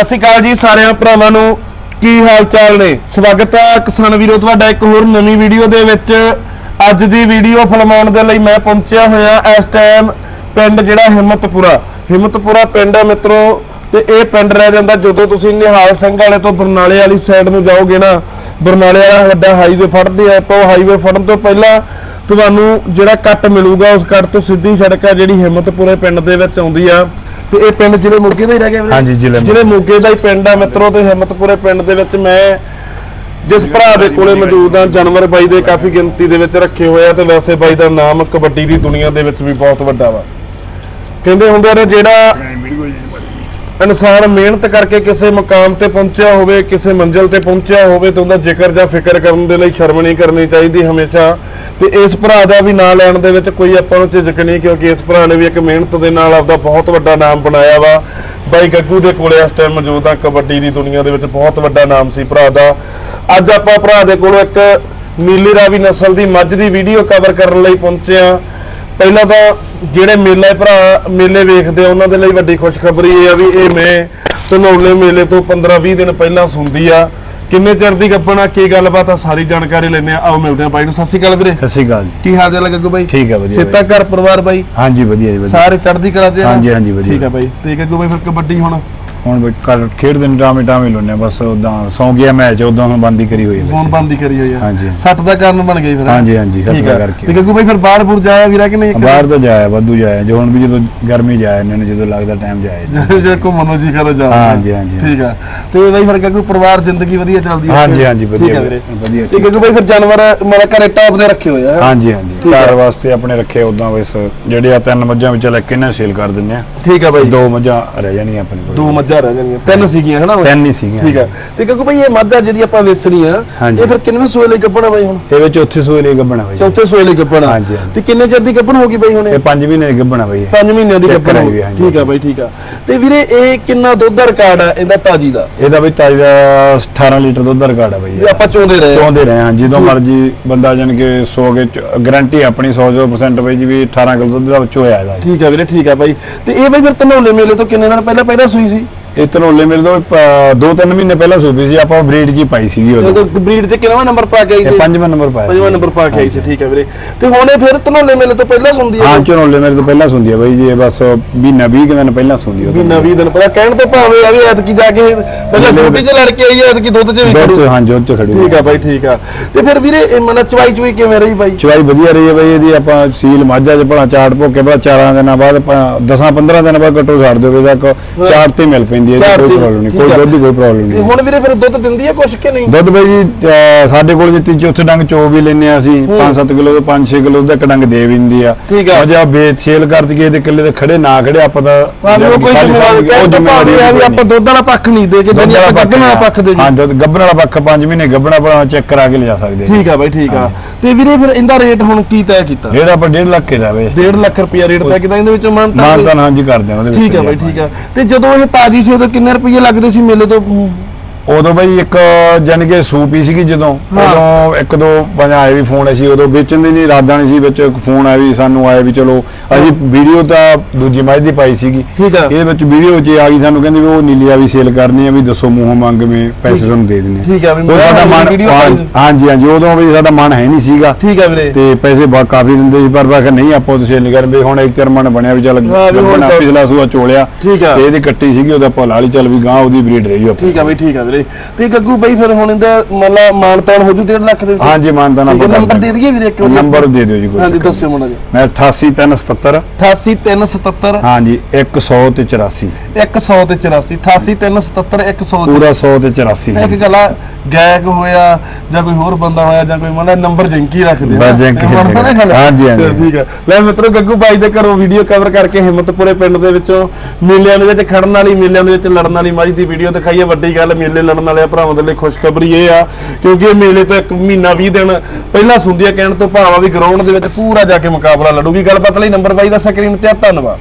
ਸਤਿ ਸ਼੍ਰੀ ਅਕਾਲ ਜੀ ਸਾਰਿਆਂ ਭਰਾਵਾਂ ਨੂੰ। ਕੀ ਹਾਲ ਚਾਲ ਨੇ? ਸਵਾਗਤ ਹੈ ਕਿਸਾਨ ਵੀਰੋ, ਤੁਹਾਡਾ ਇੱਕ ਹੋਰ ਨਵੀਂ ਵੀਡੀਓ ਦੇ ਵਿੱਚ। ਅੱਜ ਦੀ ਵੀਡੀਓ ਫਿਲਮਾਉਣ ਦੇ ਲਈ ਮੈਂ ਪਹੁੰਚਿਆ ਹੋਇਆ ਇਸ ਟਾਈਮ ਪਿੰਡ ਜਿਹੜਾ ਹਿੰਮਤਪੁਰਾ। ਹਿੰਮਤਪੁਰਾ ਪਿੰਡ ਹੈ ਮਿੱਤਰੋ, ਤੇ ਇਹ ਪਿੰਡ ਰਹਿ ਜਾਂਦਾ ਜਦੋਂ ਤੁਸੀਂ ਨਿਹਾਲ ਸਿੰਘ ਵਾਲੇ ਤੋਂ ਬਰਨਾਲੇ ਵਾਲੀ ਸਾਈਡ ਨੂੰ ਜਾਓਗੇ ਨਾ, ਬਰਨਾਲੇ ਵਾਲਾ ਵੱਡਾ ਹਾਈਵੇ ਫੜਦੇ ਆ, ਆਪਾਂ ਉਹ ਹਾਈਵੇ ਫੜਨ ਤੋਂ ਪਹਿਲਾਂ ਤੁਹਾਨੂੰ ਜਿਹੜਾ ਕੱਟ ਮਿਲੂਗਾ ਉਸ ਕੱਟ ਤੋਂ ਸਿੱਧੀ ਸੜਕ ਆ ਜਿਹੜੀ ਹਿੰਮਤਪੁਰੇ ਪਿੰਡ ਦੇ ਵਿੱਚ ਆਉਂਦੀ ਆ। ਤੇ ਇਹ ਪਿੰਡ ਜ਼ਿਲ੍ਹੇ ਮੋਗੇ ਦਾ ਹੀ ਰਹਿ ਗਿਆ ਵੀਰੇ? ਹਾਂਜੀ, ਜ਼ਿਲ੍ਹੇ ਜ਼ਿਲ੍ਹੇ ਮੋਗੇ ਦਾ ਹੀ ਪਿੰਡ ਆ ਮਿੱਤਰੋ ਤੇ ਹਿੰਮਤਪੁਰੇ ਪਿੰਡ ਦੇ ਵਿੱਚ ਮੈਂ ਜਿਸ ਭਰਾ ਦੇ ਕੋਲੇ ਮੌਜੂਦ ਆ ਜਾਨਵਰ ਬਾਈ ਦੇ ਕਾਫੀ ਗਿਣਤੀ ਦੇ ਵਿੱਚ ਰੱਖੇ ਹੋਏ ਆ ਤੇ ਵੈਸੇ ਬਾਈ ਦਾ ਨਾਮ ਕਬੱਡੀ ਦੀ ਦੁਨੀਆ ਦੇ ਵਿੱਚ ਵੀ ਬਹੁਤ ਵੱਡਾ ਵਾ ਕਹਿੰਦੇ ਹੁੰਦੇ ਨੇ ਜਿਹੜਾ ਇਨਸਾਨ ਮਿਹਨਤ ਕਰਕੇ ਕਿਸੇ ਮੁਕਾਮ ਤੇ ਪਹੁੰਚਿਆ ਹੋਵੇ, ਕਿਸੇ ਮੰਜ਼ਿਲ ਤੇ ਪਹੁੰਚਿਆ ਹੋਵੇ, ਤਾਂ ਉਹਦਾ ਜ਼ਿਕਰ ਜਾਂ ਫਿਕਰ ਕਰਨ ਦੇ ਲਈ ਸ਼ਰਮ ਨਹੀਂ ਕਰਨੀ ਚਾਹੀਦੀ ਹਮੇਸ਼ਾ। ਤੇ ਇਸ ਭਰਾ ਦਾ ਵੀ ਨਾਂ ਲੈਣ ਦੇ ਵਿੱਚ ਕੋਈ ਆਪਾਂ ਨੂੰ ਝਿਜਕ ਨਹੀਂ, ਕਿਉਂਕਿ ਇਸ ਭਰਾ ਨੇ ਵੀ ਇੱਕ ਮਿਹਨਤ ਦੇ ਨਾਲ ਆਪਦਾ ਬਹੁਤ ਵੱਡਾ ਨਾਮ ਬਣਾਇਆ ਵਾ। ਬਾਈ ਗੱਗੂ ਦੇ ਕੋਲੇ ਇਸ ਟਾਈਮ ਮੌਜੂਦ ਆ, ਕਬੱਡੀ ਦੀ ਦੁਨੀਆ ਦੇ ਵਿੱਚ ਬਹੁਤ ਵੱਡਾ ਨਾਮ ਸੀ ਭਰਾ ਦਾ। ਅੱਜ ਆਪਾਂ ਭਰਾ ਦੇ ਕੋਲੋਂ ਇੱਕ ਨੀਲੀ ਰਾਵੀ ਨਸਲ ਦੀ ਮੱਝ ਦੀ ਵੀਡੀਓ ਕਵਰ ਕਰਨ ਲਈ ਪਹੁੰਚੇ ਆ। ਪਹਿਲਾਂ ਤਾਂ ਜਿਹੜੇ ਮੇਲੇ ਭਰਾ ਮੇਲੇ ਵੇਖਦੇ ਆ ਉਹਨਾਂ ਦੇ ਲਈ ਵੱਡੀ ਖੁਸ਼ਖਬਰੀ ਇਹ ਆ ਵੀ ਇਹ ਮੈਂ ਧਨੌਲੇ ਮੇਲੇ ਤੋਂ 15-20 ਦਿਨ ਪਹਿਲਾਂ ਸੁਣਦੀ ਆ। ਕਿੰਨੇ ਚਿਰ ਦੀ ਗੱਪਣਾ ਕੀ ਗੱਲਬਾਤ ਆ ਸਾਰੀ ਜਾਣਕਾਰੀ ਲੈਣੇ ਆ। ਆਓ ਮਿਲਦੇ ਆ ਬਾਈ ਨੂੰ। ਸਤਿ ਸ਼੍ਰੀ ਅਕਾਲ ਵੀਰੇ। ਸਤਿ ਸ਼੍ਰੀ ਅਕਾਲ ਜੀ। ਕੀ ਹਾਲ ਚਾਲ ਹੈ ਗੱਗੂ ਬਾਈ? ਠੀਕ ਹੈ ਵਧੀਆ ਸੇਤਾ ਘਰ ਪਰਿਵਾਰ ਬਾਈ? ਹਾਂਜੀ ਵਧੀਆ ਜੀ ਵਧੀਆ। ਸਾਰੇ ਚੜ੍ਹਦੀ ਕਲਾ ਚ ਆ? ਹਾਂਜੀ, ਹਾਂਜੀ, ਵਧੀਆ। ਠੀਕ ਆ ਬਾਈ। ਤੇ ਗੱਗੂ ਬਾਈ ਫਿਰ ਕਬੱਡੀ ਹੁਣ? ਹੁਣ ਕੱਲ ਖੇਡਦੇ ਨੇ ਟਾਵੇਂ ਟਾਵੇਂ ਲੋਨੇ ਬਸ ਉਦਾਂ ਸੌਂ ਗਿਆ ਮੈਚ ਉਦਾਂ ਹੁਣ ਬੰਦੀ ਕਰੀ ਹੋਈ ਹੈ ਫੋਨ ਬੰਦੀ ਕਰੀ ਹੋਈ ਆ। ਹਾਂਜੀ। ਸੱਟ ਦਾ ਕਾਰਨ ਬਣ ਗਈ ਫਿਰ ਹੈਂ? ਹਾਂਜੀ, ਹਾਂਜੀ, ਸੱਟ ਦਾ ਕਰਕੇ। ਤੇ ਗੱਗੂ ਬਾਈ ਫਿਰ ਬਾਹਰ ਬੁਰ ਜਾਇਆ ਵੀਰਾ ਕਿ ਨਹੀਂ? ਬਾਹਰ ਤਾਂ ਜਾਇਆ ਵਾਧੂ ਜਾਇਆ। ਜੋ ਹੁਣ ਵੀ ਜਦੋਂ ਗਰਮੀ ਜਾਇਆ ਇਹਨਾਂ ਨੇ ਜਦੋਂ ਲੱਗਦਾ ਟਾਈਮ ਜਾਇਆ ਜੀ। ਜੇ ਘੁੰਮਣ ਨੂੰ ਜੀ ਕਰਦਾ ਜਾ ਹਾਂਜੀ, ਹਾਂਜੀ, ਠੀਕ ਆ। ਤੇ ਬਾਈ ਫਿਰ ਗੱਗੂ ਪਰਿਵਾਰ ਜ਼ਿੰਦਗੀ ਵਧੀਆ ਚੱਲਦੀ ਆ। ਹਾਂਜੀ, ਹਾਂਜੀ, ਵਧੀਆ, ਵਧੀਆ, ਤੇ ਗੱਗੂ ਬਾਈ ਫਿਰ ਜਾਨਵਰ ਮਤਲਬ ਘਰੇ ਟੌਪ ਦੇ ਰੱਖੇ ਹੋਏ ਆ ਹੈਂ? ਹਾਂਜੀ ਹਾਂਜੀ। ਹੈ। ਘਰ ਵਾਸਤੇ ਆਪਣੇ ਰੱਖੇ ਉਦਾਂ ਬਸ ਜਿਹੜੇ ਆ ਤਿੰਨ ਮੱਝਾਂ ਵਿੱਚ ਲੈ ਕੇ ਇਹਨਾਂ ਸੇਲ ਕਰ ਦਿੰਨੇ ਆ। ਠੀਕ ਆ ਬਾਈ। ਦੋ ਮੱਝਾਂ ਰਹਿ ਜਾਣੀਆਂ ਆਪਣੇ ਕੋਲ। ਦੋ ਮੱਝਾਂ ਰਹਿ ਜਾਣੀਆਂ। ਤਿੰਨ ਸੀਗੀਆਂ ਹਨਾ? ਤਿੰਨ ਹੀ ਸੀਗੀਆਂ ਠੀਕ ਆ ਤੇ ਕਿਉਂਕਿ ਭਾਈ ਇਹ ਮੱਝ ਜਿਹੜੀ ਆਪਾਂ ਵੇਚਣੀ ਆ ਹਾਂਜੀ। ਇਹ ਫਿਰ ਕਿੰਨਵੇਂ ਸੂਏ ਲਈ ਗੱਭਣਾ ਬਾਈ ਹੁਣ? ਇਹ ਵਿੱਚ ਉੱਥੇ ਸੂਏ ਲਈ ਗੱਬਣਾ ਹੋਈ ਚੌਥੇ ਸੂਏ ਲਈ ਗੱਭਣਾ ਹਾਂਜੀ, ਹਾਂਜੀ। ਤੇ ਕਿੰਨੇ ਚਿਰ ਦੀ ਗੱਭਣ ਹੋਗੀ ਬਾਈ ਹੁਣ ਇਹ? ਇਹ 5 ਮਹੀਨੇ ਦੀ ਗੱਬਣਾ ਹੋਈ ਹੈ 5 ਮਹੀਨਿਆਂ ਦੀ Check ਕਰਾਈ ਹੋਗੀ ਵੀ, ਹਾਂਜੀ। ਠੀਕ ਆ ਬਾਈ ਠੀਕ ਆ। ਤੇ ਵੀਰੇ ਇਹ ਕਿੰਨਾ ਦੁੱਧ ਦਾ ਰਿਕਾਰਡ ਆ ਇਹਦਾ ਤਾਜੀ ਦਾ? ਇਹਦਾ ਵੀ ਤਾਜੀ ਦਾ 18 ਲੀਟਰ ਦੁੱਧ ਦਾ ਰਿਕਾਰਡ ਆ ਬਈ। ਇਹ ਆਪਾਂ ਚੋਂਦੇ ਰਹੇ ਆ। ਚਾਹੁੰਦੇ ਰਹੇ ਹਾਂ ਜਦੋਂ ਮਰਜ਼ੀ ਬੰਦਾ ਜਾਨ ਕੇ 100 ਕੇ ਗਾਰੰਟੀ ਆਪਣੀ 100% ਬਈ ਜੀ ਵੀ 18 ਕਿਲੋ ਦੁੱਧ ਦਾ ਵਿੱਚੋਂ ਆਇਆ ਦਾ ਠੀਕ ਆ ਵੀਰੇ ਠੀਕ ਆ ਬਾਈ। ਤੇ ਇਹ ਬਾਈ ਫਿਰ ਧਨੌਲੇ ਮੇਲੇ ਤੋਂ ਕਿੰਨੇ ਦਿਨ ਪਹਿਲਾਂ ਪਹਿਲਾਂ ਸੂਈ ਸੀ? ਇਹ ਧਨੋਲੇ ਮੇਰੇ ਤੋਂ 2-3 ਮਹੀਨੇ ਪਹਿਲਾਂ ਸੂਪੀ ਸੀ ਆਪਾਂ ਬਰੀਡ ਜੀ ਪਾਈ ਸੀਗੀ ਉਦੋਂ। ਬਰੀਡ ਤੇ ਕਿੰਨਵਾਂ ਨੰਬਰ ਪਾ ਕੇ ਆਈ ਇਹ ਸੀ? ਪੰਜਵਾਂ ਨੰਬਰ ਪਾਇਆ ਪੰਜਵਾਂ। ਨੰਬਰ ਪਾ ਕੇ ਆਈ ਸੀ ਠੀਕ ਆ ਵੀਰੇ। ਤੇ ਹੁਣ ਇਹ ਫਿਰ ਧਨੌਲੇ ਮੇਲੇ ਤੋਂ ਪਹਿਲਾਂ ਸੁਣਦੀ ਆ ਹਾਂ ਝਨੋਲੇ ਮੇਰੇ ਤੋਂ ਪਹਿਲਾਂ ਸੁੰਦੀ ਆ ਬਈ ਜੀ ਇਹ ਬਸ ਮਹੀਨਾ 20 ਕੁ ਦਿਨ ਪਹਿਲਾਂ ਸੁੰਦੀ ਵੀ ਨਵੀਂ ਦਿਨ ਪਹਿਲਾਂ। ਕਹਿਣ ਤੋਂ ਭਾਵੇਂ ਆ ਵੀ ਐਤਕੀ ਜਾ ਕੇ ਪਹਿਲਾਂ ਦੁੱਧ- ਡਿਊਟੀ 'ਚ ਲੜ ਕੇ ਆਈ ਐਤਕੀ ਦੁੱਧ 'ਚ ਵੀ ਖੜੂ। ਹਾਂ ਦੁੱਧ ਚ ਖੜੀ। ਠੀਕ ਆ ਬਾਈ ਠੀਕ ਆ। ਤੇ ਫਿਰ ਵੀਰੇ ਇਹ ਮਨ ਚਵਾਈ ਚੁਈ ਕਿਵੇਂ ਰਹੀ ਬਾਈ? ਚਵਾਈ ਵਧੀਆ ਰਹੀ ਹੈ ਬਈ ਇਹਦੀ ਆਪਾਂ ਸੀਲ ਮਾਝਾ ਚ ਭਲਾ ਚਾਟ ਭੋਕੇ ਭਲਾ ਚਾਰਾਂ ਦਿਨਾਂ ਬਾਅਦ 10-15 ਦਿਨਾਂ ਬਾਅਦ ਕਟੋ ਛੱਡ ਦਿਓਗੇ ਤੱਕ ਚਾਟ ਤੇ ਮਿਲ ਪੈਂਦੀ ਹੈ ਇਹਦੀ ਕੋਈ ਪ੍ਰੋਬਲਮ ਨਹੀਂ ਕੋਈ। ਦੁੱਧ ਦੀ ਕੋਈ ਪ੍ਰੋਬਲਮ ਨਹੀਂ। ਹੁਣ ਵੀਰੇ ਫਿਰ ਦੁੱਧ ਦਿੰਦੀ ਆ ਕੁਛ ਕਿ ਨਹੀਂ? ਦੁੱਧ ਬਈ ਜੀ ਅਹ ਸਾਡੇ ਕੋਲ ਜੇ ਤੀਜੇ ਉੱਥੇ ਡੰਗ ਚੋ ਵੀ ਲੈਨੇ ਆ ਅਸੀਂ 5-7 ਕਿਲੋ ਤੋਂ 5-6 ਕਿਲੋ ਦਾ ਇੱਕ ਡੰਗ ਦੇ ਵੀ ਦਿੰਦੀ ਆ। ਠੀਕ ਆ। ਜੇ ਆ ਵੇਚ ਸੇਲ ਕਰ ਦਈਏ ਤੇ ਕਿੱਲੇ ਤੇ ਖੜੇ ਨਾ ਖੜੇ ਆਪਾਂ ਤਾਂ ਭਾਵੇਂ ਉਹ ਕੋਈ ਖਾਲੀ ਜ਼ਿੰਮੇਵਾਰੀ ਉਹ ਕਹਿਣ ਤੋਂ ਭਾਵੇਂ ਆ ਵੀ ਆਪਾਂ ਦੁੱਧ ਵਾਲਾ ਪੱਖ ਨਹੀਂ ਦੇ ਕੇ ਦੁੱਧ ਵਾਲਾ ਗੱਗਣ ਵਾਲਾ ਪੱਖ ਦੇ ਹਾਂ ਜੀ ਦੁੱਧ ਗੱਬਣ ਵਾਲਾ ਪੱਖ 5 ਮਹੀਨੇ ਗੱਬਣਾ ਪਰ ਚੈੱਕ ਕਰਾ ਕੇ ਲਿਜਾ ਸਕਦੇ ਠੀਕ ਆ ਬਾਈ ਠੀਕ ਆ। ਤੇ ਵੀਰੇ ਫਿਰ ਇਹਦਾ ਰੇਟ ਹੁਣ ਕੀ ਤੈਅ ਕੀਤਾ? ਜਿਹੜਾ ਆਪਾਂ 1.5 ਲੱਖ ਦਾ ਵੇ। 1.5 ਲੱਖ ਰੁਪਿਆ ਰੇਟ ਤੈਅ ਕੀਤਾ ਇਹਦੇ ਵਿੱਚੋਂ ਮਾਨਤਾ ਮਾਨਤਾਨ ਹਾਂਜੀ ਕਰਦੇ ਆ ਉਹਦੇ ਵਿੱਚ ਠੀਕ ਆ ਬਾਈ ਠੀਕ ਆ। ਤੇ ਜਦੋਂ ਇਹ ਤਾਜੀ ਸੀ ਉਦੋਂ ਕਿੰਨੇ ਰੁਪਏ ਲੱਗਦੇ ਸੀ ਮੇਲੇ ਤੋਂ? ਉਦੋਂ ਬਈ ਇੱਕ ਜਾਨ ਕੇ ਸੂਪੀ ਸੀਗੀ ਜਦੋਂ। ਹਾਂ। ਉਦੋਂ ਇੱਕ ਦੋ ਬੰਦੇ ਆਏ ਵੀ ਫੋਨ ਸੀ ਉਦੋਂ ਵੇਚਣ ਦੀ ਨਹੀਂ ਇਰਾਦਾ ਨਹੀਂ ਸੀ ਵਿੱਚ ਫੋਨ ਆਇਆ ਵੀ ਸਾਨੂੰ ਆਇਆ ਵੀ ਚਲੋ ਅਸੀਂ ਵੀਡੀਓ ਤਾਂ ਦੂਜੀ ਮੱਝ ਦੀ ਪਾਈ ਸੀਗੀ। ਠੀਕ ਆ। ਇਹਦੇ ਵਿੱਚ ਵੀਡੀਓ 'ਚ ਆ ਗਈ ਸਾਨੂੰ ਕਹਿੰਦੇ ਵੀ ਉਹ ਨੀਲੀ ਆ ਵੀ ਸੇਲ ਕਰਨੀ ਆ ਵੀ ਦੱਸੋ ਮੂੰਹੋਂ ਮੰਗ ਮੇ ਪੈਸੇ ਤੁਹਾਨੂੰ ਦੇ ਦਿੰਦੇ ਠੀਕ ਆ ਵੀ ਸਾਡਾ ਮਨ। ਹਾਂਜੀ ਹਾਂਜੀ ਉਦੋਂ ਵੀ ਸਾਡਾ ਮਨ ਹੈ ਨਹੀਂ ਸੀਗਾ। ਠੀਕ ਆ ਵੀਰੇ। ਤੇ ਪੈਸੇ ਬਾ ਕਾਫੀ ਦਿੰਦੇ ਸੀ ਪਰ ਕਿਹਾ ਨਹੀਂ ਆਪਾਂ ਉਹ ਸੇਲ ਨਹੀਂ ਕਰਨ ਵੀ ਹੁਣ ਇੱਕ ਚਿਰ ਮਨ ਬਣਿਆ ਵੀ ਚੱਲ ਹਾਂ, ਵੀ ਪਿਛਲਾ ਸੂਆ ਚੋਲਿਆ। ਠੀਕ। ਤੇ ਇਹਦੀ ਕੱਟੀ ਸੀਗੀ ਉਹਦਾ ਆਪਾਂ ਲਾ ਲਈ ਚੱਲ ਵੀ ਗਾਂ ਉਹਦੀ ਬਰੀਡ ਰਹੀ ਆਪਾਂ ਠੀਕ ਆ ਬਈ ਠੀਕ ਆ ਵੀਰੇ ਤੇ ਗੱਗੂ ਬਈ ਫਿਰ ਹੁਣ ਇਹਦਾ ਮਤਲਬ ਮਾਨਤਾਨ ਹੋ ਜੂ 1.5 ਲੱਖ ਦੇ? ਹਾਂਜੀ ਮਾਨਤਾ ਠੀਕ ਆ, ਨੰਬਰ ਨੰਬਰ ਦੇ ਦਈਏ ਵੀਰੇ ਇੱਕ ਵਾਰੀ। ਨੰਬਰ ਦੇ ਦਿਓ ਜੀ ਕੋਈ ਹਾਂਜੀ ਦੱਸਿਓ ਮਣਾ ਜੀ। ਮੈਂ 88377 88377 ਹਾਂਜੀ 100 ਤੇ 84 100 ਤੇ 84 88377 100 ਤੇ ਪੂਰਾ 100 ਤੇ 84 ਇੱਕ ਗੱਲ ਆ ਗਾਇਕ ਹੋਇਆ ਜਾਂ ਕੋਈ ਹੋਰ ਬੰਦਾ ਹੋਇਆ ਜਾਂ ਕੋਈ ਮਨ ਨੰਬਰ ਜੰਕੀ ਰੱਖਦੇ ਬਸ ਜੈਂਕੀ? ਹਾਂਜੀ, ਹਾਂਜੀ। ਠੀਕ ਆ। ਲੈ ਮਿੱਤਰੋ ਗੱਗੂ ਬਾਈ ਦੇ ਘਰੋਂ ਵੀਡੀਓ ਕਵਰ ਕਰਕੇ ਹਿੰਮਤਪੁਰੇ ਪਿੰਡ ਦੇ ਵਿੱਚੋਂ ਮੇਲਿਆਂ ਦੇ ਵਿੱਚ ਖੜਨ ਵਾਲੀ ਮੇਲਿਆਂ ਦੇ ਵਿੱਚ ਲੜਨ ਵਾਲੀ ਮਾਝ ਦੀ ਵੀਡੀਓ ਦਿਖਾਈ ਹੈ ਵੱਡੀ ਗੱਲ ਮੇਲੇ ਲੜਨ ਵਾਲੇ ਭਰਾਵਾਂ ਦੇ ਲਈ ਖੁਸ਼ਖਬਰੀ ਇਹ ਆ, ਕਿਉਂਕਿ ਇਹ ਮੇਲੇ ਤੋਂ ਇੱਕ ਮਹੀਨਾ 20 ਦਿਨ ਪਹਿਲਾਂ ਸੁੰਦੀ ਆ ਕਹਿਣ ਤੋਂ ਭਾਵਾਂ ਵੀ ਗਰਾਊਂਡ ਦੇ ਵਿੱਚ ਪੂਰਾ ਜਾ ਕੇ ਮੁਕਾਬਲਾ ਲੜੂਗੀ। ਗੱਲਬਾਤ ਲਈ ਨੰਬਰ ਬਾਈ ਦਾ ਸਕਰੀਨ ਤੇ ਧੰਨਵਾਦ।